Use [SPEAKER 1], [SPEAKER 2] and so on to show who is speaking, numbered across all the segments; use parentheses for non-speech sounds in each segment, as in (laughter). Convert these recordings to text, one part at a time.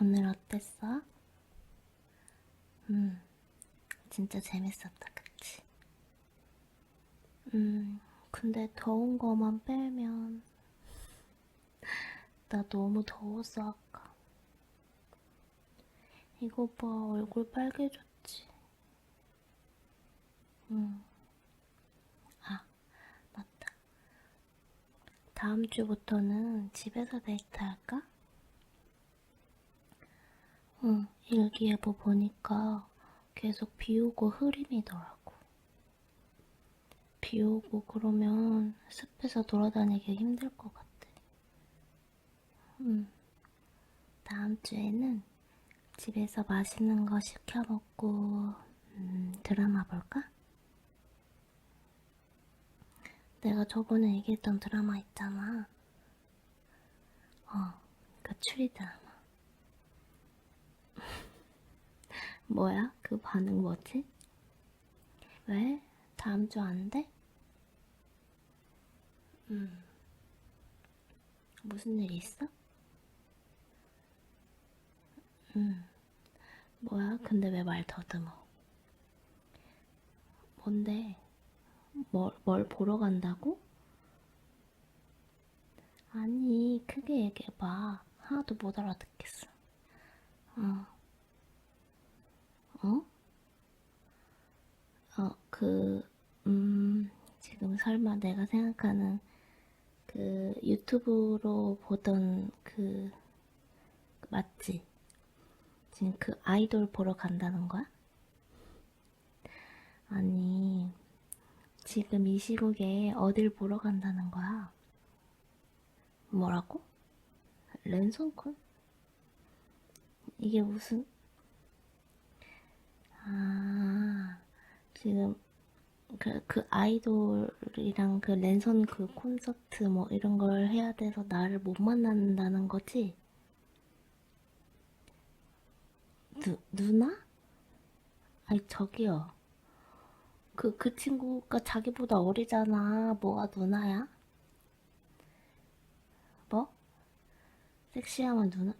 [SPEAKER 1] 오늘 어땠어? 음, 진짜 재밌었다, 그치? 음, 근데 더운 거만 빼면 (laughs) 나 너무 더웠어, 아까. 이거 봐, 얼굴 빨개졌지. 응. 아, 맞다. 다음 주부터는 집에서 데이트 할까? 응, 일기예보 보니까 계속 비 오고 흐림이더라고. 비 오고 그러면 습해서 돌아다니기 힘들 것 같아. 응. 다음 주에는 집에서 맛있는 거 시켜 먹고, 음, 드라마 볼까? 내가 저번에 얘기했던 드라마 있잖아. 어, 그 추리 드라마. 뭐야? 그 반응 뭐지? 왜? 다음 주 안 돼? 음. 무슨 일 있어? 음. 뭐야? 근데 왜 말 더듬어? 뭔데? 뭘, 뭘 보러 간다고? 아니, 크게 얘기해봐. 하나도 못 알아듣겠어. 어. 어? 어, 그, 음, 지금 설마 내가 생각하는 그 유튜브로 보던 그, 맞지? 지금 그 아이돌 보러 간다는 거야? 아니, 지금 이 시국에 어딜 보러 간다는 거야? 뭐라고? 랜선콜? 이게 무슨, 아, 지금 그, 그 아이돌이랑 그 랜선 그 콘서트 뭐 이런 걸 해야 돼서 나를 못 만난다는 거지? 누, 누나? 아니, 저기요. 그, 그 친구가 자기보다 어리잖아. 뭐가 누나야? 뭐? 섹시하면 누나?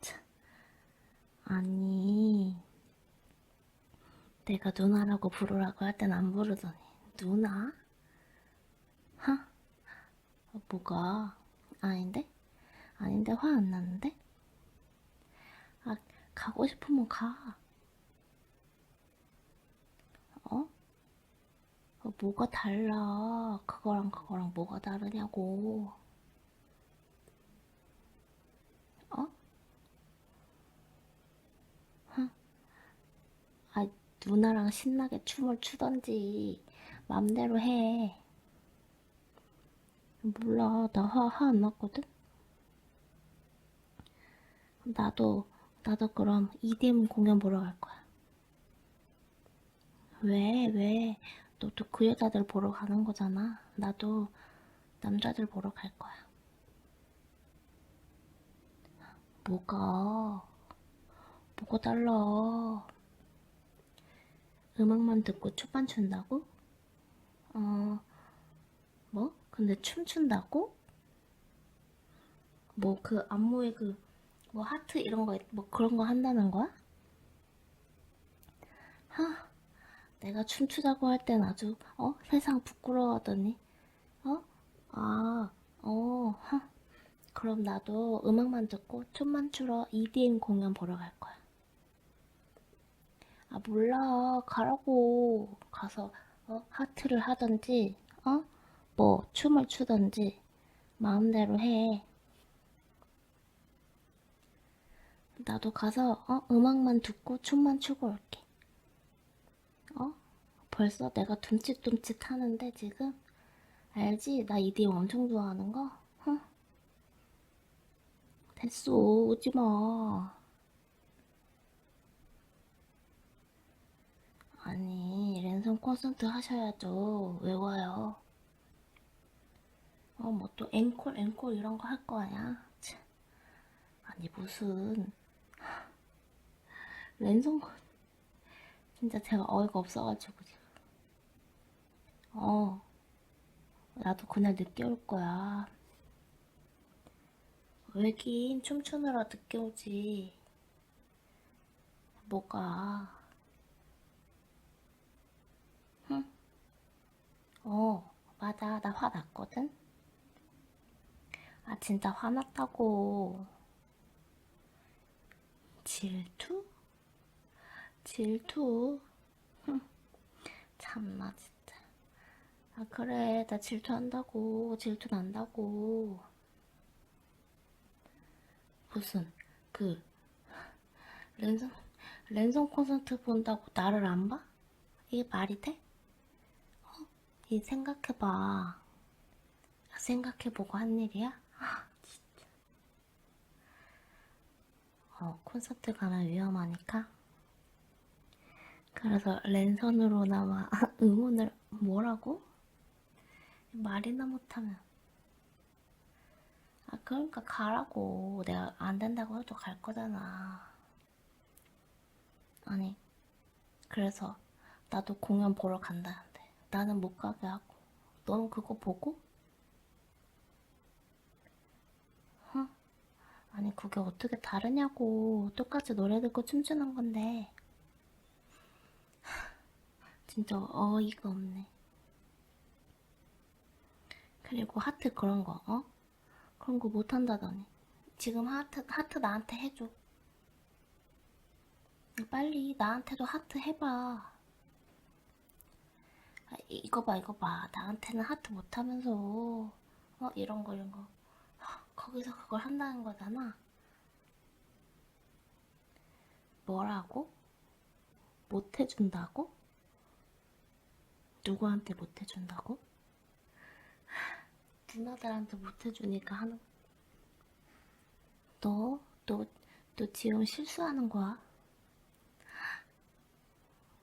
[SPEAKER 1] 참. 아니, 내가 누나라고 부르라고 할 땐 안 부르더니, 누나? 하? 어, 뭐가? 아닌데? 아닌데 화 안 나는데? 아, 가고 싶으면 가. 어? 어, 뭐가 달라? 그거랑 그거랑 뭐가 다르냐고. 어? 아, 누나랑 신나게 춤을 추던지 맘대로 해. 몰라, 나 화, 화안 났거든? 나도, 나도 그럼 EDM 공연 보러 갈 거야. 왜, 왜? 너도 그 여자들 보러 가는 거잖아. 나도 남자들 보러 갈 거야. 뭐가, 뭐가 달라. 음악만 듣고 춤만 춘다고? 어, 뭐? 근데 춤춘다고? 뭐 그 안무에 그, 뭐 하트 이런 거, 뭐 그런 거 한다는 거야? 하, 내가 춤추자고 할 땐 아주, 어? 세상 부끄러워하더니, 어? 아, 어, 하. 그럼 나도 음악만 듣고 춤만 추러 EDM 공연 보러 갈 거야. 아, 몰라. 가라고. 가서, 어, 하트를 하던지, 어? 뭐, 춤을 추던지, 마음대로 해. 나도 가서, 어, 음악만 듣고 춤만 추고 올게. 어? 벌써 내가 둠칫둠칫 하는데, 지금? 알지? 나 EDM 엄청 좋아하는 거? 어? 됐어. 오지 마. 아니, 랜선 콘서트 하셔야죠. 왜 와요? 어, 뭐 또 앵콜, 앵콜 이런 거 할거 아니야? 참. 아니, 무슨. 랜선 콘, 진짜 제가 어이가 없어가지고. 어, 나도 그날 늦게 올 거야. 왜긴 춤추느라 늦게 오지. 뭐가? 응? 어, 맞아. 나 화났거든? 아, 진짜 화났다고. 질투? 질투? 흠, 참나, 진짜. 아, 그래. 나 질투한다고. 질투 난다고. 무슨, 그, 랜선, 랜선 콘서트 본다고 나를 안 봐? 이게 말이 돼? 어? 이 생각해봐. 생각해보고 한 일이야? 아. 어, 콘서트 가면 위험하니까. 그래서 랜선으로나마 (laughs) 응원을 뭐라고? 말이나 못하면. 아, 그러니까 가라고. 내가 안 된다고 해도 갈 거잖아. 아니, 그래서 나도 공연 보러 간다는데 나는 못 가게 하고 너는 그거 보고? huh? 아니 그게 어떻게 다르냐고 똑같이 노래 듣고 춤추는 건데 진짜 어이가 없네 그리고 하트 그런 거 어? 그런 거 못한다더니 지금 하트 하트 나한테 해줘 빨리 나한테도 하트 해봐. 아, 이거 봐, 이거 봐. 나한테는 하트 못하면서 어 이런 거 이런 거 하, 거기서 그걸 한다는 거잖아. 뭐라고? 못 해준다고? 누구한테 못 해준다고? 하, 누나들한테 못 해주니까 하는. 너, 너, 너 지금 실수하는 거야?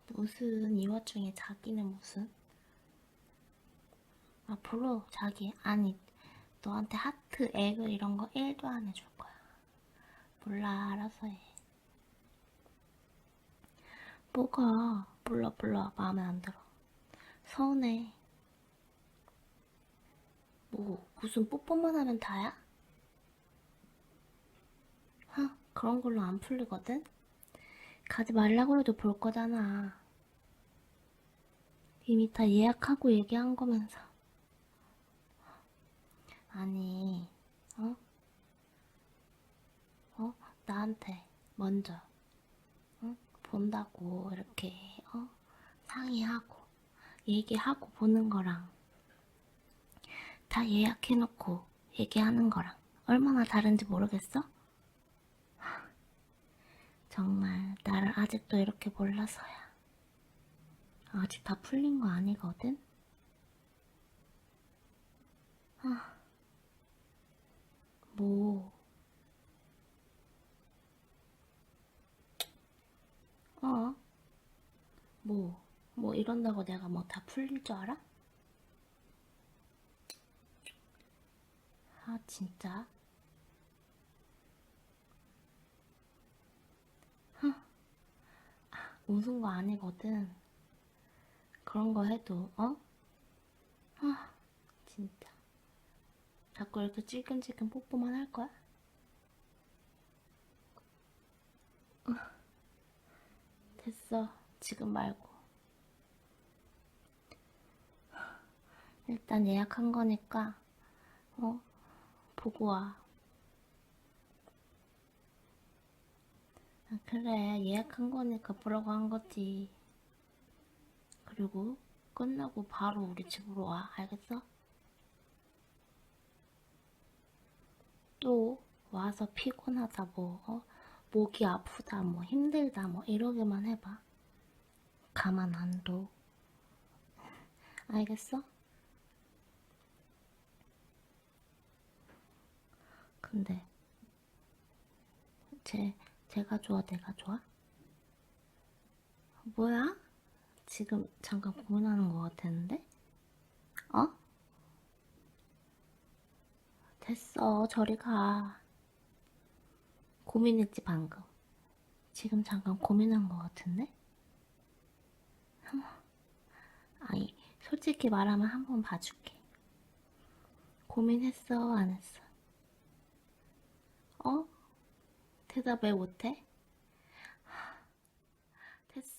[SPEAKER 1] 무슨 이 와중에 자기는 무슨 앞으로 자기 아니 너한테 하트 에그 이런 거 1도 안 해줄 거야 몰라 알아서 해 뭐가 몰라 몰라 마음에 안 들어 서운해 뭐 무슨 뽀뽀만 하면 다야? 하 그런 걸로 안 풀리거든 가지 말라고 해도 볼 거잖아. 이미 다 예약하고 얘기한 거면서. 아니, 어? 어? 나한테 먼저, 어? 본다고 이렇게, 어? 상의하고, 얘기하고 보는 거랑, 다 예약해놓고 얘기하는 거랑 얼마나 다른지 모르겠어? 정말 나를 아직도 이렇게 몰라서야. 아직 다 풀린 거 아니거든? 아, 뭐, 어? 뭐, 뭐 이런다고 내가 뭐 다 풀릴 줄 알아? 아, 진짜? 웃은 거 아니거든. 그런 거 해도, 어? 아, 진짜. 자꾸 이렇게 찔끔찔끔 뽀뽀만 할 거야? 됐어. 지금 말고. 일단 예약한 거니까, 어? 보고 와. 아, 그래, 예약한 거니까 보라고 한 거지. 그리고 끝나고 바로 우리 집으로 와, 알겠어? 또 와서 피곤하다, 뭐, 어? 목이 아프다, 뭐, 힘들다, 뭐, 이러기만 해봐. 가만 안 둬. 알겠어? 근데, 쟤, 제가 좋아, 내가 좋아? 뭐야? 지금 잠깐 고민하는 것 같았는데? 어? 됐어, 저리 가. 고민했지, 방금. 지금 잠깐 고민한 것 같은데? 아니, 솔직히 말하면 한번 봐줄게. 고민했어, 안 했어? 어? 대답 왜 못해? 됐어.